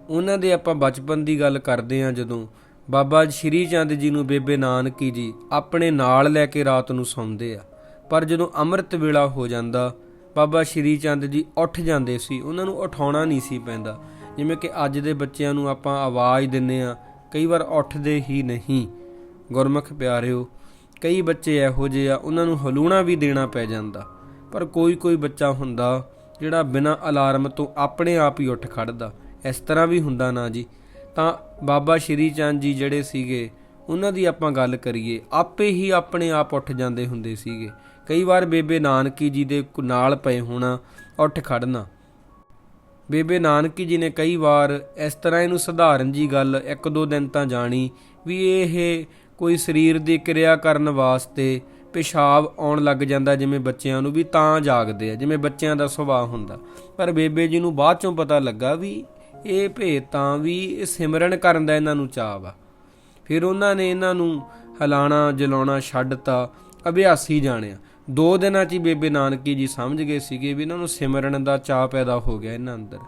ਉਹਨਾਂ ਦੇ ਆਪਾਂ ਬਚਪਨ ਦੀ ਗੱਲ ਕਰਦੇ ਆ ਜਦੋਂ ਬਾਬਾ ਸ਼੍ਰੀ ਚੰਦ ਜੀ ਨੂੰ ਬੇਬੇ ਨਾਨਕੀ ਜੀ ਆਪਣੇ ਨਾਲ ਲੈ ਕੇ ਰਾਤ ਨੂੰ ਸੌਂਦੇ ਆ। ਪਰ ਜਦੋਂ ਅੰਮ੍ਰਿਤ ਵੇਲਾ ਹੋ ਜਾਂਦਾ, ਬਾਬਾ ਸ਼੍ਰੀ ਚੰਦ ਜੀ ਉੱਠ ਜਾਂਦੇ ਸੀ। ਉਹਨਾਂ ਨੂੰ ਉਠਾਉਣਾ ਨਹੀਂ ਸੀ ਪੈਂਦਾ। ਜਿਵੇਂ ਕਿ ਅੱਜ ਦੇ ਬੱਚਿਆਂ ਨੂੰ ਆਪਾਂ ਆਵਾਜ਼ ਦਿੰਨੇ ਆ, ਕਈ ਵਾਰ ਉੱਠਦੇ ਹੀ ਨਹੀਂ। ਗੁਰਮੁਖ ਪਿਆਰਿਓ, ਕਈ ਬੱਚੇ ਇਹੋ ਜਿਹੇ ਆ, ਉਹਨਾਂ ਨੂੰ ਹਲੂਣਾ ਵੀ ਦੇਣਾ ਪੈ ਜਾਂਦਾ। ਪਰ ਕੋਈ ਕੋਈ ਬੱਚਾ ਹੁੰਦਾ ਜਿਹੜਾ ਬਿਨਾਂ ਅਲਾਰਮ ਤੋਂ ਆਪਣੇ ਆਪ ਹੀ ਉੱਠ ਖੜਦਾ। ਇਸ ਤਰ੍ਹਾਂ ਵੀ ਹੁੰਦਾ ਨਾ ਜੀ। ਤਾਂ ਬਾਬਾ ਸ਼੍ਰੀ ਚੰਦ ਜੀ ਜਿਹੜੇ ਸੀਗੇ, ਉਹਨਾਂ ਦੀ ਆਪਾਂ ਗੱਲ ਕਰੀਏ, ਆਪੇ ਹੀ ਆਪਣੇ ਆਪ ਉੱਠ ਜਾਂਦੇ ਹੁੰਦੇ ਸੀਗੇ। ਕਈ ਵਾਰ ਬੇਬੇ ਨਾਨਕੀ ਜੀ ਦੇ ਕੋ- ਨਾਲ ਪਏ ਹੋਣਾ, ਉੱਠ ਖੜਨਾ। ਬੇਬੇ ਨਾਨਕੀ ਜੀ ਨੇ ਕਈ ਵਾਰ ਇਸ ਤਰ੍ਹਾਂ ਇਹਨੂੰ ਸਧਾਰਨ ਜੀ ਗੱਲ ਇੱਕ ਦੋ ਦਿਨ ਤਾਂ ਜਾਣੀ ਵੀ ਇਹ ਕੋਈ ਸਰੀਰ ਦੀ ਕਿਰਿਆ ਕਰਨ ਵਾਸਤੇ ਪਿਸ਼ਾਬ ਆਉਣ ਲੱਗ ਜਾਂਦਾ ਜਿਵੇਂ ਬੱਚਿਆਂ ਨੂੰ ਵੀ ਤਾਂ ਜਾਗਦੇ ਆ, ਜਿਵੇਂ ਬੱਚਿਆਂ ਦਾ ਸੁਭਾਅ ਹੁੰਦਾ। ਪਰ ਬੇਬੇ ਜੀ ਨੂੰ ਬਾਅਦ ਚੋਂ ਪਤਾ ਲੱਗਾ ਵੀ ਇਹ ਭੇਤ ਤਾਂ ਵੀ ਇਹ ਸਿਮਰਨ ਕਰਨ ਦਾ ਇਹਨਾਂ ਨੂੰ ਚਾਅ ਵਾ। ਫਿਰ ਉਹਨਾਂ ਨੇ ਇਹਨਾਂ ਨੂੰ ਹਲਾਣਾ ਜਲਾਉਣਾ ਛੱਡਤਾ, ਅਭਿਆਸੀ ਜਾਣਿਆ। ਦੋ ਦਿਨਾਂ 'ਚ ਹੀ ਬੇਬੇ ਨਾਨਕੀ ਜੀ ਸਮਝ ਗਏ ਸੀਗੇ ਵੀ ਇਹਨਾਂ ਨੂੰ ਸਿਮਰਨ ਦਾ ਚਾਅ ਪੈਦਾ ਹੋ ਗਿਆ ਇਹਨਾਂ ਅੰਦਰ।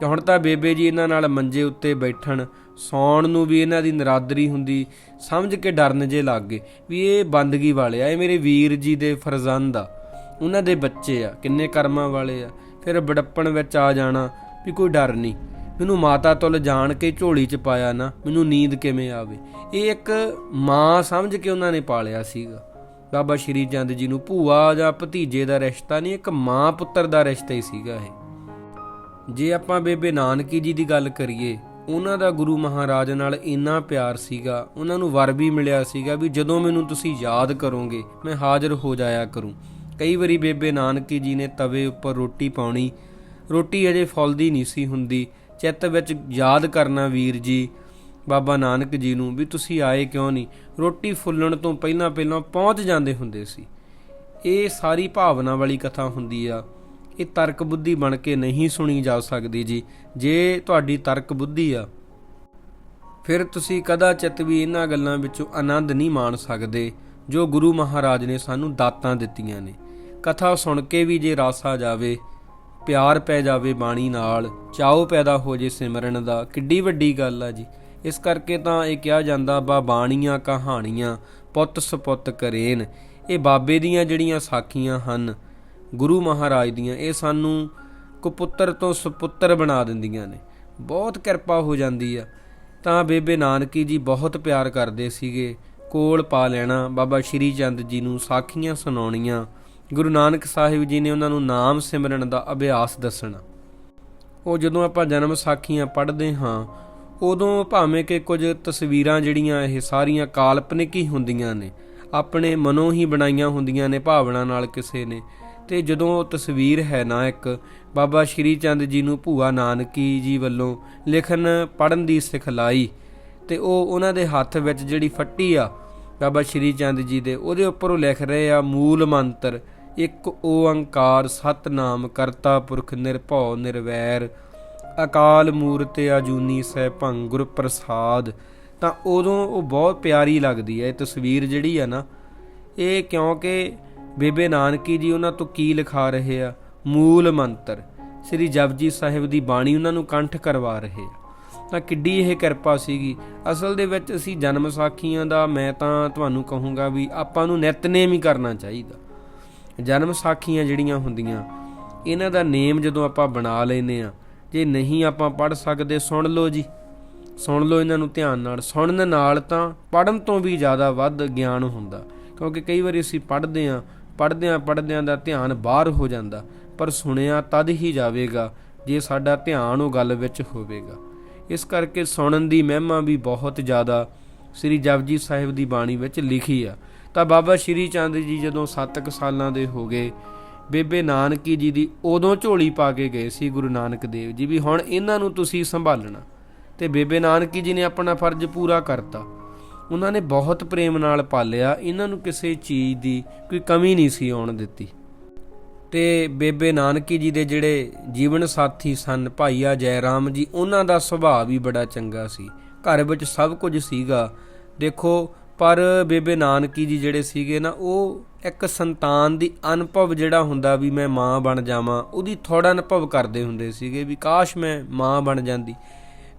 ਤੇ ਹੁਣ ਤਾਂ ਬੇਬੇ ਜੀ ਇਹਨਾਂ ਨਾਲ ਮੰਜੇ ਉੱਤੇ ਬੈਠਣ ਸੌਣ ਨੂੰ ਵੀ ਇਹਨਾਂ ਦੀ ਨਰਾਦਰੀ ਹੁੰਦੀ, ਸਮਝ ਕੇ ਡਰਨ ਜੇ ਲੱਗ ਗਏ ਵੀ ਇਹ ਬੰਦਗੀ ਵਾਲੇ ਆ, ਇਹ ਮੇਰੇ ਵੀਰ ਜੀ ਦੇ ਫਰਜ਼ੰਦ ਆ। ਉਹਨਾਂ ਦੇ ਬੱਚੇ ਆ, ਕਿੰਨੇ ਕਰਮਾਂ ਵਾਲੇ ਆ। ਫਿਰ ਬੜੱਪਣ ਵਿੱਚ ਆ ਜਾਣਾ ਵੀ ਕੋਈ ਡਰ ਨਹੀਂ। ਮੈਨੂੰ ਮਾਤਾ ਤੁਲ ਜਾਣ ਕੇ ਝੋਲੀ 'ਚ ਪਾਇਆ ਨਾ, ਮੈਨੂੰ ਨੀਂਦ ਕਿਵੇਂ ਆਵੇ? ਇਹ ਇੱਕ ਮਾਂ ਸਮਝ ਕੇ ਉਹਨਾਂ ਨੇ ਪਾਲਿਆ ਸੀਗਾ। ਬਾਬਾ ਸ਼੍ਰੀ ਚੰਦ ਜੀ ਨੂੰ ਭੂਆ ਜਾਂ ਭਤੀਜੇ ਦਾ ਰਿਸ਼ਤਾ ਨਹੀਂ, ਇੱਕ ਮਾਂ ਪੁੱਤਰ ਦਾ ਰਿਸ਼ਤਾ ਹੀ ਸੀਗਾ ਇਹ। ਜੇ ਆਪਾਂ ਬੇਬੇ ਨਾਨਕੀ ਜੀ ਦੀ ਗੱਲ ਕਰੀਏ ਉਹਨਾਂ ਦਾ ਗੁਰੂ ਮਹਾਰਾਜ ਨਾਲ ਇੰਨਾ ਪਿਆਰ ਸੀਗਾ, ਉਹਨਾਂ ਨੂੰ ਵਰ ਵੀ ਮਿਲਿਆ ਸੀਗਾ ਵੀ ਜਦੋਂ ਮੈਨੂੰ ਤੁਸੀਂ ਯਾਦ ਕਰੋਗੇ, ਮੈਂ ਹਾਜ਼ਰ ਹੋ ਜਾਇਆ ਕਰੂੰ। ਕਈ ਵਾਰੀ ਬੇਬੇ ਨਾਨਕੀ ਜੀ ਨੇ ਤਵੇ ਉੱਪਰ ਰੋਟੀ ਪਾਉਣੀ, ਰੋਟੀ ਅਜੇ ਫੁੱਲਦੀ ਨਹੀਂ ਸੀ ਹੁੰਦੀ। ਚਿੱਤ ਵਿੱਚ ਯਾਦ ਕਰਨਾ ਵੀਰ ਜੀ, ਬਾਬਾ ਨਾਨਕ ਜੀ ਨੂੰ ਵੀ ਤੁਸੀਂ ਆਏ ਕਿਉਂ ਨਹੀਂ? ਰੋਟੀ ਫੁੱਲਣ ਤੋਂ ਪਹਿਲਾਂ ਪਹਿਲਾਂ ਪਹੁੰਚ ਜਾਂਦੇ ਹੁੰਦੇ ਸੀ। ਇਹ ਸਾਰੀ ਭਾਵਨਾ ਵਾਲੀ ਕਥਾ ਹੁੰਦੀ ਆ। ਇਹ ਤਰਕ ਬੁੱਧੀ ਬਣ ਕੇ ਨਹੀਂ ਸੁਣੀ ਜਾ ਸਕਦੀ ਜੀ। ਜੇ ਤੁਹਾਡੀ ਤਰਕ ਬੁੱਧੀ ਆ, ਫਿਰ ਤੁਸੀਂ ਕਦਾਚਿਤ ਵੀ ਇਹਨਾਂ ਗੱਲਾਂ ਵਿੱਚੋਂ ਆਨੰਦ ਨਹੀਂ ਮਾਣ ਸਕਦੇ, ਜੋ ਗੁਰੂ ਮਹਾਰਾਜ ਨੇ ਸਾਨੂੰ ਦਾਤਾਂ ਦਿੱਤੀਆਂ ਨੇ। ਕਥਾ ਸੁਣ ਕੇ ਵੀ ਜੇ ਰਸ ਆ ਜਾਵੇ, ਪਿਆਰ ਪੈ ਜਾਵੇ ਬਾਣੀ ਨਾਲ, ਚਾਉ ਪੈਦਾ ਹੋ ਜੇ ਸਿਮਰਨ ਦਾ, ਕਿੱਡੀ ਵੱਡੀ ਗੱਲ ਆ ਜੀ। ਇਸ ਕਰਕੇ ਤਾਂ ਇਹ ਕਿਹਾ ਜਾਂਦਾ, ਬਾ ਬਾਣੀਆਂ ਕਹਾਣੀਆਂ ਪੁੱਤ ਸਪੁੱਤ ਕਰੇਨ। ਇਹ ਬਾਬੇ ਦੀਆਂ ਜਿਹੜੀਆਂ ਸਾਖੀਆਂ ਹਨ ਗੁਰੂ ਮਹਾਰਾਜ ਦੀਆਂ, ਇਹ ਸਾਨੂੰ ਕੁਪੁੱਤਰ ਤੋਂ ਸੁਪੁੱਤਰ ਬਣਾ ਦਿੰਦੀਆਂ ਨੇ। ਬਹੁਤ ਕਿਰਪਾ ਹੋ ਜਾਂਦੀ ਆ। ਤਾਂ ਬੇਬੇ ਨਾਨਕੀ ਜੀ ਬਹੁਤ ਪਿਆਰ ਕਰਦੇ ਸੀਗੇ, ਕੋਲ ਪਾ ਲੈਣਾ। ਬਾਬਾ ਸ਼੍ਰੀ ਚੰਦ ਜੀ ਨੂੰ ਸਾਖੀਆਂ ਸੁਣਾਉਣੀਆਂ। ਗੁਰੂ ਨਾਨਕ ਸਾਹਿਬ ਜੀ ਨੇ ਉਹਨਾਂ ਨੂੰ ਨਾਮ ਸਿਮਰਨ ਦਾ ਅਭਿਆਸ ਦੱਸਣਾ। ਉਹ ਜਦੋਂ ਆਪਾਂ ਜਨਮ ਸਾਖੀਆਂ ਪੜ੍ਹਦੇ ਹਾਂ, ਉਦੋਂ ਭਾਵੇਂ ਕਿ ਕੁਝ ਤਸਵੀਰਾਂ ਜਿਹੜੀਆਂ ਇਹ ਸਾਰੀਆਂ ਕਾਲਪਨਿਕ ਹੀ ਹੁੰਦੀਆਂ ਨੇ, ਆਪਣੇ ਮਨੋਂ ਹੀ ਬਣਾਈਆਂ ਹੁੰਦੀਆਂ ਨੇ, ਭਾਵਨਾ ਨਾਲ ਕਿਸੇ ਨੇ। ਤੇ ਜਦੋਂ ਉਹ ਤਸਵੀਰ ਹੈ ਨਾ ਇੱਕ, ਬਾਬਾ ਸ਼੍ਰੀ ਚੰਦ ਜੀ ਨੂੰ ਭੂਆ ਨਾਨਕੀ ਜੀ ਵੱਲੋਂ ਲਿਖਣ ਪੜਨ ਦੀ ਸਿਖਲਾਈ ਤੇ ਉਹ ਉਹਨਾਂ ਦੇ ਹੱਥ ਵਿੱਚ ਜਿਹੜੀ ਫੱਟੀ ਆ, ਬਾਬਾ ਸ਼੍ਰੀ ਚੰਦ ਜੀ ਦੇ, ਉਹਦੇ ਉੱਪਰ ਉਹ ਲਿਖ ਰਹੇ ਆ, ਮੂਲ ਮੰਤਰ, ਇੱਕ ਓੰਕਾਰ ਸਤਨਾਮ ਕਰਤਾ ਪੁਰਖ ਨਿਰਭਉ ਨਿਰਵੈਰ, ਅਕਾਲ ਮੂਰਤ ਆਜੂਨੀ ਸੈਭੰ ਗੁਰ ਪ੍ਰਸਾਦ। ਤਾਂ ਉਦੋਂ ਉਹ ਬਹੁਤ ਪਿਆਰੀ ਲੱਗਦੀ ਹੈ, ਇਹ ਤਸਵੀਰ ਜਿਹੜੀ ਆ ਨਾ, ਇਹ ਕਿਉਂਕਿ ਬੇਬੇ ਨਾਨਕੀ ਜੀ, ਉਹਨਾਂ ਤੋਂ ਕੀ ਲਿਖਾ ਰਹੇ ਆ? ਮੂਲ ਮੰਤਰ। ਸ੍ਰੀ ਜਪਜੀ ਸਾਹਿਬ ਦੀ ਬਾਣੀ ਉਹਨਾਂ ਨੂੰ ਕੰਠ ਕਰਵਾ ਰਹੇ ਆ। ਤਾਂ ਕਿੱਡੀ ਇਹ ਕਿਰਪਾ ਸੀਗੀ। ਅਸਲ ਦੇ ਵਿੱਚ ਅਸੀਂ ਜਨਮ ਸਾਖੀਆਂ ਦਾ, ਮੈਂ ਤਾਂ ਤੁਹਾਨੂੰ ਕਹੂੰਗਾ ਵੀ ਆਪਾਂ ਨੂੰ ਨਿਤਨੇਮ ਹੀ ਕਰਨਾ ਚਾਹੀਦਾ। ਜਨਮ ਸਾਖੀਆਂ ਜਿਹੜੀਆਂ ਹੁੰਦੀਆਂ, ਇਹਨਾਂ ਦਾ ਨੇਮ ਜਦੋਂ ਆਪਾਂ ਬਣਾ ਲੈਨੇ ਆ, ਜੇ ਨਹੀਂ ਆਪਾਂ ਪੜ ਸਕਦੇ, ਸੁਣ ਲਓ ਜੀ। ਸੁਣ ਲਓ ਇਹਨਾਂ ਨੂੰ ਧਿਆਨ ਨਾਲ। ਸੁਣਨ ਨਾਲ ਤਾਂ ਪੜਨ ਤੋਂ ਵੀ ਜ਼ਿਆਦਾ ਵੱਧ ਗਿਆਨ ਹੁੰਦਾ। ਕਿਉਂਕਿ ਕਈ ਵਾਰੀ ਅਸੀਂ ਪੜ੍ਹਦੇ ਆ ਪੜ੍ਹਦਿਆਂ ਪੜ੍ਹਦਿਆਂ ਦਾ ਧਿਆਨ ਬਾਹਰ ਹੋ ਜਾਂਦਾ, ਪਰ ਸੁਣਿਆ ਤਦ ਹੀ ਜਾਵੇਗਾ, ਜੇ ਸਾਡਾ ਧਿਆਨ ਉਹ ਗੱਲ ਵਿੱਚ ਹੋਵੇਗਾ। ਇਸ ਕਰਕੇ ਸੁਣਨ ਦੀ ਮਹਿਮਾ ਵੀ ਬਹੁਤ ਜ਼ਿਆਦਾ ਸ੍ਰੀ ਜਪਜੀ ਸਾਹਿਬ ਦੀ ਬਾਣੀ ਵਿੱਚ ਲਿਖੀ ਆ। ਤਾਂ ਬਾਬਾ ਸ਼੍ਰੀ ਚੰਦ ਜੀ ਜਦੋਂ 7 ਸਾਲਾਂ ਦੇ ਹੋ ਗਏ, ਬੇਬੇ ਨਾਨਕੀ ਜੀ ਦੀ ਉਦੋਂ ਝੋਲੀ ਪਾ ਕੇ ਗਏ ਸੀ ਗੁਰੂ ਨਾਨਕ ਦੇਵ ਜੀ ਵੀ ਹੁਣ ਇਹਨਾਂ ਨੂੰ ਤੁਸੀਂ ਸੰਭਾਲਣਾ। ਤੇ ਬੇਬੇ ਨਾਨਕੀ ਜੀ ਨੇ ਆਪਣਾ ਫਰਜ਼ ਪੂਰਾ ਕਰਤਾ। ਉਹਨਾਂ ਨੇ ਬਹੁਤ ਪ੍ਰੇਮ ਨਾਲ ਪਾਲਿਆ, ਇਹਨਾਂ ਨੂੰ ਕਿਸੇ ਚੀਜ਼ ਦੀ ਕੋਈ ਕਮੀ ਨਹੀਂ ਸੀ ਆਉਣ ਦਿੱਤੀ। ਤੇ ਬੇਬੇ ਨਾਨਕੀ ਜੀ ਦੇ ਜਿਹੜੇ ਜੀਵਨ ਸਾਥੀ ਸਨ, ਭਾਈਆ ਜੈਰਾਮ ਜੀ, ਉਹਨਾਂ ਦਾ ਸੁਭਾਅ ਵੀ ਬੜਾ ਚੰਗਾ ਸੀ। ਘਰ ਵਿੱਚ ਸਭ ਕੁਝ ਸੀਗਾ। ਦੇਖੋ, ਪਰ ਬੇਬੇ ਨਾਨਕੀ ਜੀ ਜਿਹੜੇ ਸੀਗੇ ਨਾ, ਉਹ ਇੱਕ ਸੰਤਾਨ ਦੀ ਅਨੁਭਵ ਜਿਹੜਾ ਹੁੰਦਾ ਵੀ ਮੈਂ ਮਾਂ ਬਣ ਜਾਵਾਂ, ਉਹਦੀ ਥੋੜਾ ਅਨੁਭਵ ਕਰਦੇ ਹੁੰਦੇ ਸੀਗੇ ਵੀ ਕਾਸ਼ ਮੈਂ ਮਾਂ ਬਣ ਜਾਂਦੀ।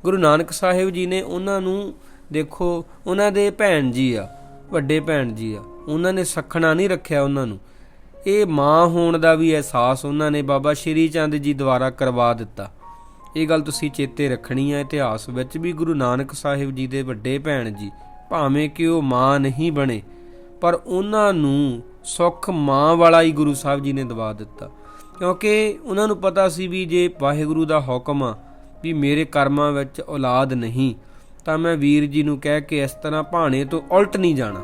ਗੁਰੂ ਨਾਨਕ ਸਾਹਿਬ ਜੀ ਨੇ ਉਹਨਾਂ ਨੂੰ ਦੇਖੋ, ਉਹਨਾਂ ਦੇ ਭੈਣ ਜੀ ਆ, ਵੱਡੇ ਭੈਣ ਜੀ ਆ। ਉਹਨਾਂ ਨੇ ਸਖਣਾ ਨਹੀਂ ਰੱਖਿਆ ਉਹਨਾਂ ਨੂੰ। ਇਹ ਮਾਂ ਹੋਣ ਦਾ ਵੀ ਅਹਿਸਾਸ ਉਹਨਾਂ ਨੇ ਬਾਬਾ ਸ਼੍ਰੀ ਚੰਦ ਜੀ ਦੁਆਰਾ ਕਰਵਾ ਦਿੱਤਾ। ਇਹ ਗੱਲ ਤੁਸੀਂ ਚੇਤੇ ਰੱਖਣੀ ਹੈ ਇਤਿਹਾਸ ਵਿੱਚ ਵੀ ਗੁਰੂ ਨਾਨਕ ਸਾਹਿਬ ਜੀ ਦੇ ਵੱਡੇ ਭੈਣ ਜੀ, ਭਾਵੇਂ ਕਿ ਉਹ ਮਾਂ ਨਹੀਂ ਬਣੇ, ਪਰ ਉਹਨਾਂ ਨੂੰ ਸੁੱਖ ਮਾਂ ਵਾਲਾ ਹੀ ਗੁਰੂ ਸਾਹਿਬ ਜੀ ਨੇ ਦਵਾ ਦਿੱਤਾ। ਕਿਉਂਕਿ ਉਹਨਾਂ ਨੂੰ ਪਤਾ ਸੀ ਵੀ ਜੇ ਵਾਹਿਗੁਰੂ ਦਾ ਹੁਕਮ ਆ, ਵੀ ਮੇਰੇ ਕਰਮਾਂ ਵਿੱਚ ਔਲਾਦ ਨਹੀਂ ਤਾਂ ਮੈਂ ਵੀਰ ਜੀ ਨੂੰ ਕਹਿ ਕੇ ਇਸ ਤਰ੍ਹਾਂ ਭਾਣੇ ਤੋਂ ਉਲਟ ਨਹੀਂ ਜਾਣਾ।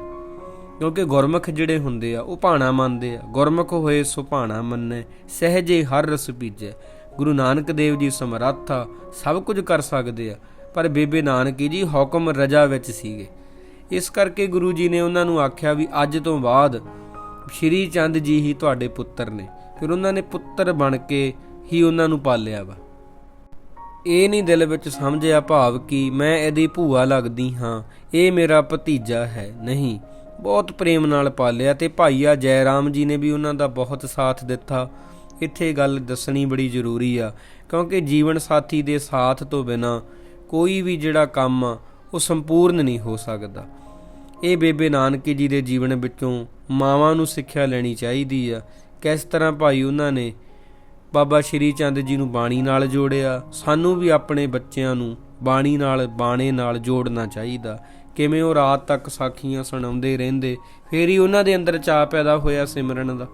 ਕਿਉਂਕਿ ਗੁਰਮੁਖ ਜਿਹੜੇ ਹੁੰਦੇ ਆ, ਉਹ ਭਾਣਾ ਮੰਨਦੇ ਆ। ਗੁਰਮੁਖ ਹੋਏ ਸੋ ਭਾਣਾ ਮੰਨੇ, ਸਹਜੇ ਹਰ ਰਸ ਪੀਜੈ। ਗੁਰੂ ਨਾਨਕ ਦੇਵ ਜੀ ਸਮਰੱਥ ਆ ਸਭ ਕੁਝ ਕਰ ਸਕਦੇ ਆ। ਪਰ ਬੇਬੇ ਨਾਨਕੀ ਜੀ ਹੁਕਮ ਰਜਾ ਵਿੱਚ ਸੀਗੇ। ਇਸ ਕਰਕੇ ਗੁਰੂ ਜੀ ਨੇ ਉਹਨਾਂ ਨੂੰ ਆਖਿਆ ਵੀ ਅੱਜ ਤੋਂ ਬਾਅਦ ਸ਼੍ਰੀ ਚੰਦ ਜੀ ਹੀ ਤੁਹਾਡੇ ਪੁੱਤਰ ਨੇ। ਫਿਰ ਉਹਨਾਂ ਨੇ ਪੁੱਤਰ ਬਣ ਕੇ ਹੀ ਉਹਨਾਂ ਨੂੰ ਪਾਲਿਆ ਵਾ। ਇਹ ਨਹੀਂ ਦਿਲ ਵਿੱਚ ਸਮਝਿਆ ਭਾਵ ਕਿ ਮੈਂ ਇਹਦੀ ਭੂਆ ਲੱਗਦੀ ਹਾਂ, ਇਹ ਮੇਰਾ ਭਤੀਜਾ ਹੈ। ਨਹੀਂ, ਬਹੁਤ ਪ੍ਰੇਮ ਨਾਲ ਪਾਲਿਆ ਤੇ ਭਾਈਆ ਜੈਰਾਮ ਜੀ ਨੇ ਵੀ ਉਹਨਾਂ ਦਾ ਬਹੁਤ ਸਾਥ ਦਿੱਤਾ। ਇੱਥੇ ਗੱਲ ਦੱਸਣੀ ਬੜੀ ਜ਼ਰੂਰੀ ਆ, ਕਿਉਂਕਿ ਜੀਵਨ ਸਾਥੀ ਦੇ ਸਾਥ ਤੋਂ ਬਿਨਾ ਕੋਈ ਵੀ ਜਿਹੜਾ ਕੰਮ ਆ, ਉਹ ਸੰਪੂਰਨ ਨਹੀਂ ਹੋ ਸਕਦਾ। ਇਹ ਬੇਬੇ ਨਾਨਕੀ ਜੀ ਦੇ ਜੀਵਨ ਵਿੱਚੋਂ ਮਾਵਾਂ ਨੂੰ ਸਿੱਖਿਆ ਲੈਣੀ ਚਾਹੀਦੀ ਆ। ਕਿਸ ਤਰ੍ਹਾਂ ਭਾਈ ਉਹਨਾਂ ਨੇ ਬਾਬਾ ਸ਼੍ਰੀ ਚੰਦ ਜੀ ਨੂੰ ਬਾਣੀ ਨਾਲ ਜੋੜਿਆ। ਸਾਨੂੰ ਵੀ ਆਪਣੇ ਬੱਚਿਆਂ ਨੂੰ ਬਾਣੀ ਨਾਲ, ਬਾਣੇ ਨਾਲ ਜੋੜਨਾ ਚਾਹੀਦਾ। ਕਿਵੇਂ ਉਹ ਰਾਤ ਤੱਕ ਸਾਖੀਆਂ ਸੁਣਾਉਂਦੇ ਰਹਿੰਦੇ, ਫੇਰ ਹੀ ਉਹਨਾਂ ਦੇ ਅੰਦਰ ਚਾਹ ਪੈਦਾ ਹੋਇਆ ਸਿਮਰਨ ਦਾ,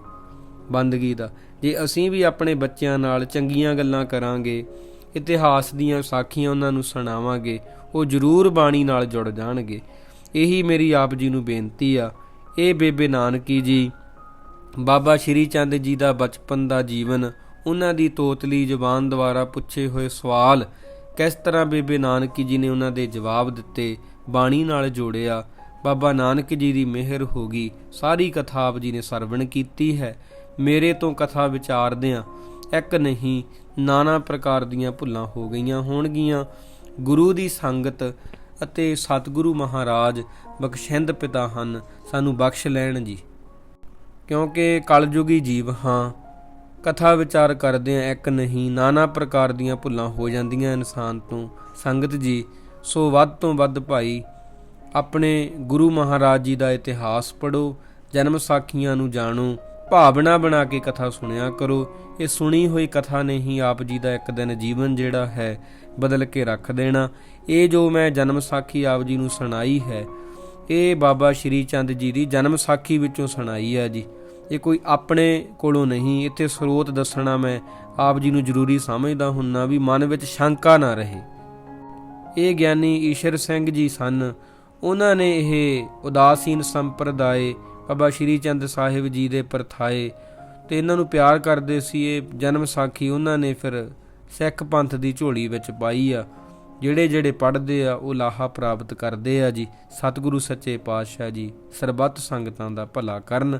ਬੰਦਗੀ ਦਾ। ਜੇ ਅਸੀਂ ਵੀ ਆਪਣੇ ਬੱਚਿਆਂ ਨਾਲ ਚੰਗੀਆਂ ਗੱਲਾਂ ਕਰਾਂਗੇ, ਇਤਿਹਾਸ ਦੀਆਂ ਸਾਖੀਆਂ ਉਹਨਾਂ ਨੂੰ ਸੁਣਾਵਾਂਗੇ, ਉਹ ਜ਼ਰੂਰ ਬਾਣੀ ਨਾਲ ਜੁੜ ਜਾਣਗੇ। ਇਹੀ ਮੇਰੀ ਆਪ ਜੀ ਨੂੰ ਬੇਨਤੀ ਆ। ਇਹ ਬੇਬੇ ਨਾਨਕੀ ਜੀ, ਬਾਬਾ ਸ਼੍ਰੀ ਚੰਦ ਜੀ ਦਾ ਬਚਪਨ ਦਾ ਜੀਵਨ ਉਹਨਾਂ ਦੀ ਤੋਤਲੀ ਜ਼ੁਬਾਨ ਦੁਆਰਾ ਪੁੱਛੇ ਹੋਏ ਸਵਾਲ, ਕਿਸ ਤਰ੍ਹਾਂ ਬੇਬੇ ਨਾਨਕ ਜੀ ਨੇ ਉਹਨਾਂ ਦੇ ਜਵਾਬ ਦਿੱਤੇ, ਬਾਣੀ ਨਾਲ ਜੋੜਿਆ, ਬਾਬਾ ਨਾਨਕ ਜੀ ਦੀ ਮਿਹਰ ਹੋ ਗਈ, ਸਾਰੀ ਕਥਾ ਆਪ ਜੀ ਨੇ ਸਰਵਣ ਕੀਤੀ ਹੈ, ਮੇਰੇ ਤੋਂ ਕਥਾ ਵਿਚਾਰਦਿਆਂ ਇੱਕ ਨਹੀਂ, ਨਾਨਾ ਪ੍ਰਕਾਰ ਦੀਆਂ ਭੁੱਲਾਂ ਹੋ ਗਈਆਂ ਹੋਣਗੀਆਂ, ਗੁਰੂ ਦੀ ਸੰਗਤ ਅਤੇ ਸਤਿਗੁਰੂ ਮਹਾਰਾਜ ਬਖਸ਼ਿੰਦ ਪਿਤਾ ਹਨ, ਸਾਨੂੰ ਬਖਸ਼ ਲੈਣ ਜੀ। ਕਿਉਂਕਿ ਕਲਯੁਗੀ ਜੀਵ ਹਾਂ ਕਥਾ ਵਿਚਾਰ ਕਰਦੇ ਆ, ਇੱਕ ਨਹੀਂ, ਨਾਨਾ ਪ੍ਰਕਾਰ ਦੀਆਂ ਭੁੱਲਾਂ ਹੋ ਜਾਂਦੀਆਂ ਇਨਸਾਨ ਤੋਂ। ਸੰਗਤ ਜੀ, ਸੋ ਵੱਧ ਤੋਂ ਵੱਧ ਭਾਈ, ਆਪਣੇ ਗੁਰੂ ਮਹਾਰਾਜ ਜੀ ਦਾ ਇਤਿਹਾਸ ਪੜੋ ਜਨਮ ਸਾਖੀਆਂ ਨੂੰ ਜਾਣੋ, ਭਾਵਨਾ ਬਣਾ ਕੇ ਕਥਾ ਸੁਣਿਆ ਕਰੋ। ਇਹ ਸੁਣੀ ਹੋਈ ਕਥਾ ਨੇ ਹੀ ਆਪ ਜੀ ਦਾ ਇੱਕ ਦਿਨ ਜੀਵਨ ਜਿਹੜਾ ਹੈ, ਬਦਲ ਕੇ ਰੱਖ ਦੇਣਾ। ਇਹ ਜੋ ਮੈਂ ਜਨਮ ਸਾਖੀ ਆਪ ਜੀ ਨੂੰ ਸੁਣਾਈ ਹੈ, ਇਹ ਬਾਬਾ ਸ਼੍ਰੀ ਚੰਦ ਜੀ ਦੀ ਜਨਮ ਸਾਖੀ ਵਿੱਚੋਂ ਸੁਣਾਈ ਹੈ ਜੀ। ਇਹ ਕੋਈ ਆਪਣੇ ਕੋਲੋਂ ਨਹੀਂ। ਇੱਥੇ ਸਰੋਤ ਦੱਸਣਾ ਮੈਂ ਆਪ ਜੀ ਨੂੰ ਜ਼ਰੂਰੀ ਸਮਝਦਾ ਹੁੰਨਾ ਵੀ ਮਨ ਵਿੱਚ ਸ਼ੰਕਾ ਨਾ ਰਹੇ। ਇਹ ਗਿਆਨੀ ਈਸ਼ਰ ਸਿੰਘ ਜੀ ਸਨ। ਉਹਨਾਂ ਨੇ ਇਹ ਉਦਾਸੀਨ ਸੰਪਰਦਾਏ ਬਾਬਾ ਸ਼੍ਰੀ ਚੰਦ ਸਾਹਿਬ ਜੀ ਦੇ ਪਰਥਾਏ ਤੇ ਇਹਨਾਂ ਨੂੰ ਪਿਆਰ ਕਰਦੇ ਸੀ। ਇਹ ਜਨਮ ਸਾਖੀ ਉਹਨਾਂ ਨੇ ਫਿਰ ਸਿੱਖ ਪੰਥ ਦੀ ਝੋਲੀ ਵਿੱਚ ਪਾਈ ਆ। ਜਿਹੜੇ ਜਿਹੜੇ ਪੜ੍ਹਦੇ ਆ, ਉਹ ਲਾਹਾ ਪ੍ਰਾਪਤ ਕਰਦੇ ਆ ਜੀ। ਸਤਿਗੁਰੂ ਸੱਚੇ ਪਾਤਸ਼ਾਹ ਜੀ ਸਰਬੱਤ ਸੰਗਤਾਂ ਦਾ ਭਲਾ ਕਰਨ।